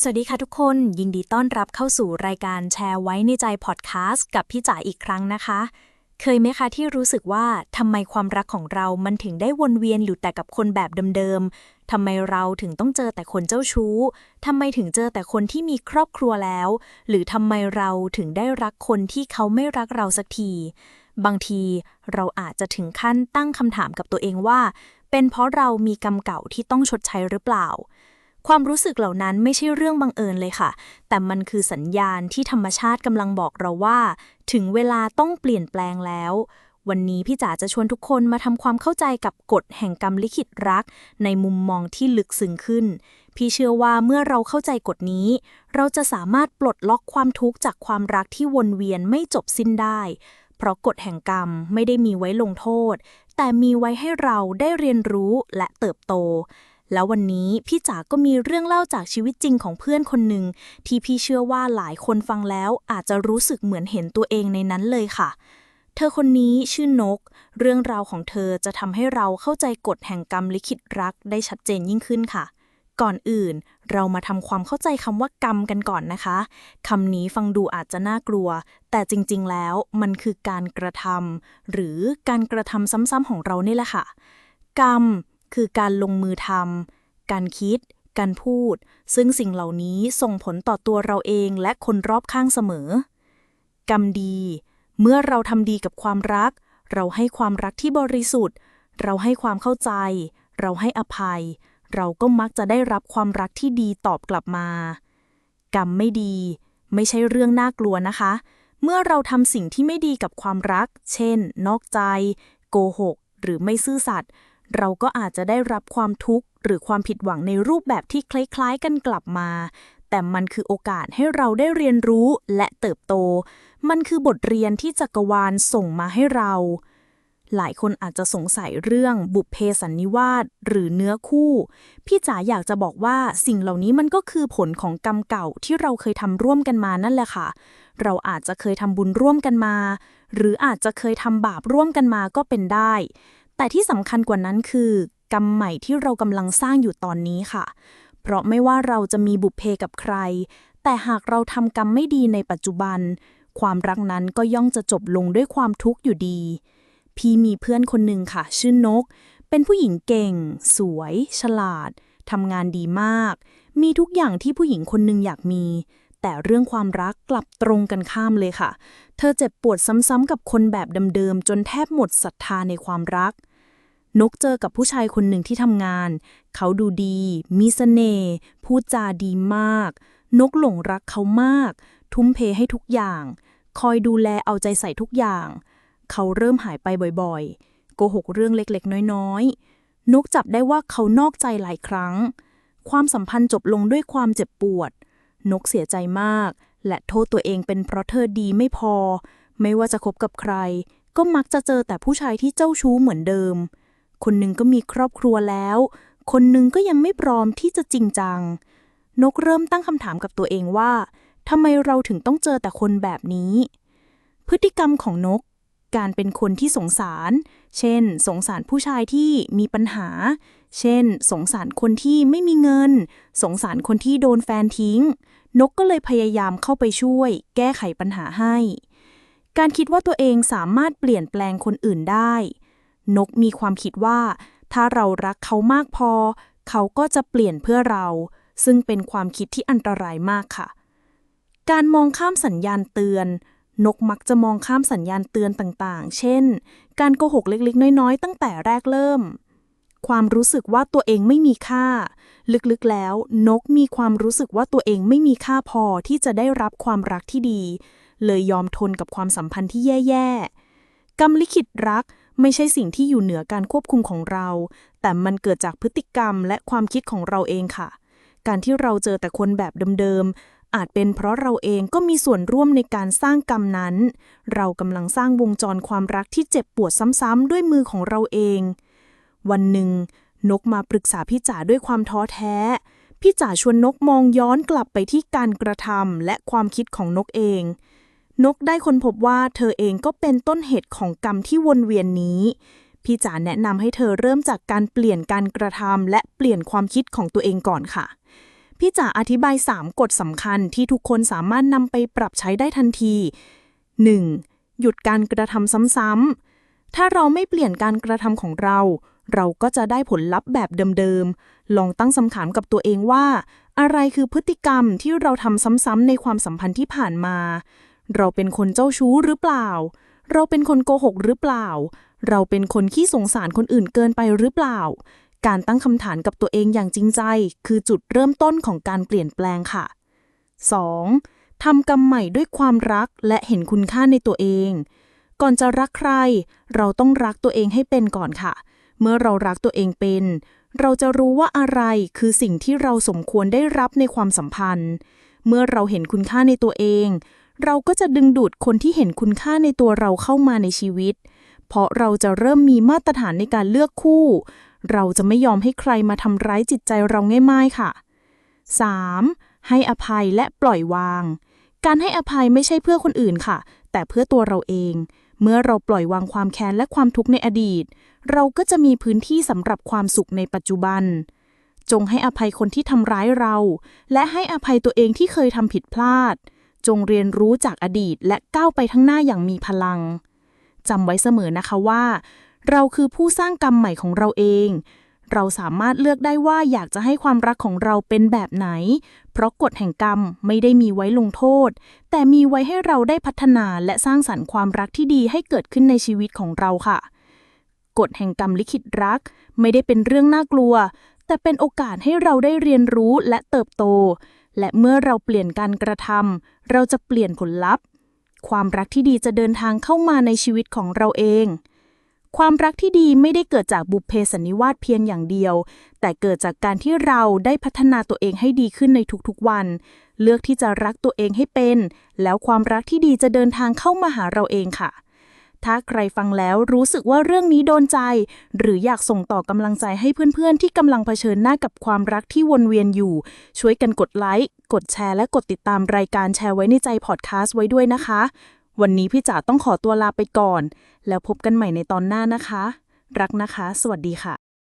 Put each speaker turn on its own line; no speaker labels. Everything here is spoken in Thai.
สวัสดีค่ะทุกคน ยินดีต้อนรับเข้าสู่รายการแชร์ไว้ในใจพอดแคสต์กับพี่จ๋าอีกครั้งนะคะ เคยไหมคะที่รู้สึกว่าทำไมความรักของเรามันถึงได้วนเวียนอยู่แต่กับคนแบบเดิมๆทำไมเราถึงต้องเจอแต่คนเจ้าชู้ทำไมถึงเจอแต่คนที่มีครอบครัวแล้ว หรือทำไมเราถึงได้รักคนที่เขาไม่รักเราสักที บางทีเราอาจจะถึงขั้นตั้งคำถามกับตัวเองว่า เป็นเพราะเรามีกรรมเก่าที่ต้องชดใช้หรือเปล่า ความรู้สึกเหล่านั้นไม่ใช่เรื่องบังเอิญเลยค่ะ แต่มันคือสัญญาณที่ธรรมชาติกำลังบอกเราว่า ถึงเวลาต้องเปลี่ยนแปลงแล้ว วันนี้พี่จ๋าจะชวนทุกคนมาทำความเข้าใจกับกฎแห่งกรรมลิขิตรัก ในมุมมองที่ลึกซึ้งขึ้น พี่เชื่อว่าเมื่อเราเข้าใจกฎนี้ เราจะสามารถปลดล็อกความทุกข์จากความรักที่วนเวียนไม่จบสิ้นได้ เพราะกฎแห่งกรรมไม่ได้มีไว้ลงโทษ แต่มีไว้ให้เราได้เรียนรู้และเติบโต แล้ววันนี้พี่จ๋าก็มีเรื่องเล่าจากชีวิตจริงของเพื่อนคนหนึ่งที่พี่เชื่อว่าหลายคนฟังแล้วอาจจะรู้สึกเหมือนเห็นตัวเองในนั้นเลยค่ะ เธอคนนี้ชื่อนก เรื่องราวของเธอจะทำให้เราเข้าใจกฎแห่งกรรมลิขิตรักได้ชัดเจนยิ่งขึ้นค่ะก่อนอื่นเรามาทำความเข้าใจคำว่ากรรมกันก่อนนะคะคำนี้ฟังดูอาจจะน่ากลัว แต่จริงๆแล้วมันคือการกระทำหรือการกระทำซ้ำๆของเรานี่แหละค่ะ กรรม คือการลงมือทำการคิด การพูด ซึ่งสิ่งเหล่านี้ส่งผลต่อตัวเราเองและคนรอบข้างเสมอ กรรมดี เมื่อเราทำดีกับความรัก เราให้ความรักที่บริสุทธิ์ เราให้ความเข้าใจ เราให้อภัย เราก็มักจะได้รับความรักที่ดีตอบกลับมา กรรมไม่ดี ไม่ใช่เรื่องน่ากลัวนะคะ เมื่อเราทำสิ่งที่ไม่ดีกับความรัก เช่น นอกใจ โกหก หรือไม่ซื่อสัตย์ เราก็อาจจะได้รับความทุกข์หรือความผิดหวังในรูปแบบที่คล้ายๆกันกลับมา แต่มันคือโอกาสให้เราได้เรียนรู้และเติบโต มันคือบทเรียนที่จักรวาลส่งมาให้เรา หลายคนอาจจะสงสัยเรื่องบุพเพสันนิวาสหรือเนื้อคู่ พี่จ๋าอยากจะบอกว่าสิ่งเหล่านี้มันก็คือผลของกรรมเก่าที่เราเคยทำร่วมกันมานั่นแหละค่ะ เราอาจจะเคยทำบุญร่วมกันมา หรืออาจจะเคยทำบาปร่วมกันมาก็เป็นได้ แต่ที่สำคัญกว่านั้นคือกรรมใหม่ที่เรากำลังสร้างอยู่ตอนนี้ค่ะ เพราะไม่ว่าเราจะมีบุพเพกับใคร แต่หากเราทำกรรมไม่ดีในปัจจุบัน ความรักนั้นก็ย่อมจะจบลงด้วยความทุกข์อยู่ดี พี่มีเพื่อนคนหนึ่งค่ะ ชื่อนก เป็นผู้หญิงเก่ง สวย ฉลาดทำงานดีมาก มีทุกอย่างที่ผู้หญิงคนหนึ่งอยากมี แต่เรื่องความรักกลับตรงกันข้ามเลยค่ะ เธอเจ็บปวดซ้ำๆกับคนแบบเดิมๆ จนแทบหมดศรัทธาในความรัก นกเจอกับผู้ชายคนหนึ่งที่ทำงาน เขาดูดี มีเสน่ห์พูดจาดีมาก นกหลงรักเขามาก ทุ่มเพให้ทุกอย่าง คอยดูแลเอาใจใส่ทุกอย่าง เขาเริ่มหายไปบ่อยๆ โกหกเรื่องเล็กๆ น้อยๆ นกจับได้ว่าเขานอกใจหลายครั้ง ความสัมพันธ์จบลงด้วยความเจ็บปวด นกเสียใจมาก และโทษตัวเองเป็นเพราะเธอดีไม่พอ ไม่ว่าจะคบกับใคร ก็มักจะเจอแต่ผู้ชายที่เจ้าชู้เหมือนเดิม คนหนึ่งก็มีครอบครัวแล้ว คนหนึ่งก็ยังไม่พร้อมที่จะจริงจัง นกเริ่มตั้งคำถามกับตัวเองว่าทำไมเราถึงต้องเจอแต่คนแบบนี้ พฤติกรรมของนก การเป็นคนที่สงสาร เช่น สงสารผู้ชายที่มีปัญหา เช่น สงสารคนที่ไม่มีเงิน สงสารคนที่โดนแฟนทิ้ง นกก็เลยพยายามเข้าไปช่วย แก้ไขปัญหาให้ การคิดว่าตัวเองสามารถเปลี่ยนแปลงคนอื่นได้ นกมีความคิดว่า ถ้าเรารักเขามากพอ เขาก็จะเปลี่ยนเพื่อเรา ซึ่งเป็นความคิดที่อันตรายมากค่ะ การมองข้ามสัญญาณเตือน นกมักจะมองข้ามสัญญาณเตือนต่างๆ เช่น การโกหกเล็กๆ น้อยๆ ตั้งแต่แรกเริ่ม ความรู้สึกว่าตัวเองไม่มีค่า ลึกๆแล้ว นกมีความรู้สึกว่าตัวเองไม่มีค่าพอที่จะได้รับความรักที่ดี เลยยอมทนกับความสัมพันธ์ที่แย่ๆกรรมลิขิตรักไม่ใช่สิ่งที่อยู่เหนือการควบคุมของเรา แต่มันเกิดจากพฤติกรรมและความคิดของเราเองค่ะ การที่เราเจอแต่คนแบบเดิมๆ อาจเป็นเพราะเราเองก็มีส่วนร่วมในการสร้างกรรมนั้น เรากำลังสร้างวงจรความรักที่เจ็บปวดซ้ำๆด้วยมือของเราเอง วันหนึ่ง นกมาปรึกษาพี่จ๋าด้วยความท้อแท้ พี่จ๋าชวนนกมองย้อนกลับไปที่การกระทำและความคิดของนกเอง นกได้ค้นพบว่าเธอเองก็เป็นต้นเหตุของกรรมที่วนเวียนนี้ พี่จ๋าแนะนำให้เธอเริ่มจากการเปลี่ยนการกระทำและเปลี่ยนความคิดของตัวเองก่อนค่ะ
พี่จ๋าอธิบาย 3 กฎสำคัญที่ทุกคนสามารถนำไปปรับใช้ได้ทันที 1. หยุดการกระทำซ้ำๆถ้าเราไม่เปลี่ยนการกระทำของเรา เราก็จะได้ผลลัพธ์แบบเดิมๆ ลองตั้งคำถามกับตัวเองว่า อะไรคือพฤติกรรมที่เราทำซ้ำๆในความสัมพันธ์ที่ผ่านมา เราเป็นคนเจ้าชู้หรือเปล่า เราเป็นคนโกหกหรือเปล่า เราเป็นคนขี้สงสารคนอื่นเกินไปหรือเปล่า การตั้งคำถามกับตัวเองอย่างจริงใจ คือจุดเริ่มต้นของการเปลี่ยนแปลงค่ะ 2. ทำกรรมใหม่ด้วยความรักและเห็นคุณค่าในตัวเอง ก่อนจะรักใคร เราต้องรักตัวเองให้เป็นก่อนค่ะ เมื่อเรารักตัวเองเป็น เราจะรู้ว่าอะไรคือสิ่งที่เราสมควรได้รับในความสัมพันธ์ เมื่อเราเห็นคุณค่าในตัวเอง เราก็จะดึงดูดคนที่เห็นคุณค่าในตัวเราเข้ามาในชีวิต เพราะเราจะเริ่มมีมาตรฐานในการเลือกคู่ เราจะไม่ยอมให้ใครมาทำร้ายจิตใจเราง่ายๆค่ะ 3. ให้อภัยและปล่อยวาง การให้อภัยไม่ใช่เพื่อคนอื่นค่ะ แต่เพื่อตัวเราเอง เมื่อเราปล่อยวางความแค้นและความทุกข์ในอดีต เราก็จะมีพื้นที่สำหรับความสุขในปัจจุบัน จงให้อภัยคนที่ทำร้ายเรา และให้อภัยตัวเองที่เคยทำผิดพลาด จงเรียนรู้จากอดีตและก้าวไปข้างหน้าอย่างมีพลังจำไว้เสมอนะคะว่า เราคือผู้สร้างกรรมใหม่ของเราเอง เราสามารถเลือกได้ว่าอยากจะให้ความรักของเราเป็นแบบไหน เพราะกฎแห่งกรรมไม่ได้มีไว้ลงโทษ แต่มีไว้ให้เราได้พัฒนาและสร้างสรรค์ความรักที่ดีให้เกิดขึ้นในชีวิตของเราค่ะ กฎแห่งกรรมลิขิตรัก ไม่ได้เป็นเรื่องน่ากลัว แต่เป็นโอกาสให้เราได้เรียนรู้และเติบโต และเมื่อเราเปลี่ยนการกระทำเราจะเปลี่ยนผลลัพธ์ ความรักที่ดีจะเดินทางเข้ามาในชีวิตของเราเอง ความรักที่ดีไม่ได้เกิดจากบุพเพสันนิวาสเพียงอย่างเดียว แต่เกิดจากการที่เราได้พัฒนาตัวเองให้ดีขึ้นในทุกๆวัน เลือกที่จะรักตัวเองให้เป็น แล้วความรักที่ดีจะเดินทางเข้ามาหาเราเองค่ะ ถ้าใครฟังแล้วรู้สึกว่าเรื่องนี้โดนใจ หรืออยากส่งต่อกำลังใจให้เพื่อนๆ ที่กำลังเผชิญหน้ากับความรักที่วนเวียนอยู่ ช่วยกันกดไลค์ กดแชร์ และกดติดตามรายการแชร์ไว้ในใจพอดแคสต์ไว้ด้วยนะคะ วันนี้พี่จ๋าต้องขอตัวลาไปก่อน แล้วพบกันใหม่ในตอนหน้านะคะ รักนะคะ สวัสดีค่ะ